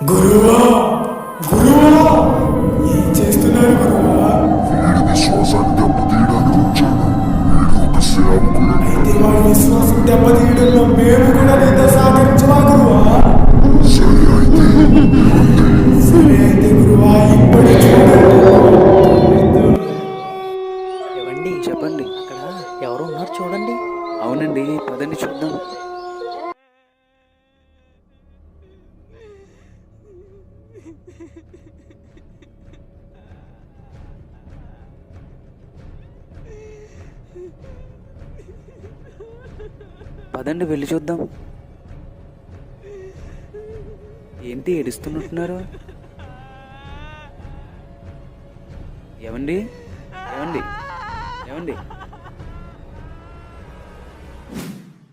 గురువా గురువా ఏం చేస్తున్నారు గురువా? వీడి విశ్వాసాన్ని దెబ్బతీయడానికి వచ్చాను వీడు ఒక సేవకుడు. అయితే వాడి విశ్వాసం దెబ్బతీయడంలో మేము కూడా నీతో సహకరించవా గురువా? సరే అయితే. సరే అయితే గురువా ఇప్పటి ఏవండి చెప్పండి. అక్కడ ఎవరు ఉన్నారు చూడండి. అవునండి పదండి చూద్దాం పదండి వెళ్ళి చూద్దాం. ఏంటి ఏడుస్తున్నట్టున్నారు? ఏమండి? ఏమండి? ఏమండి?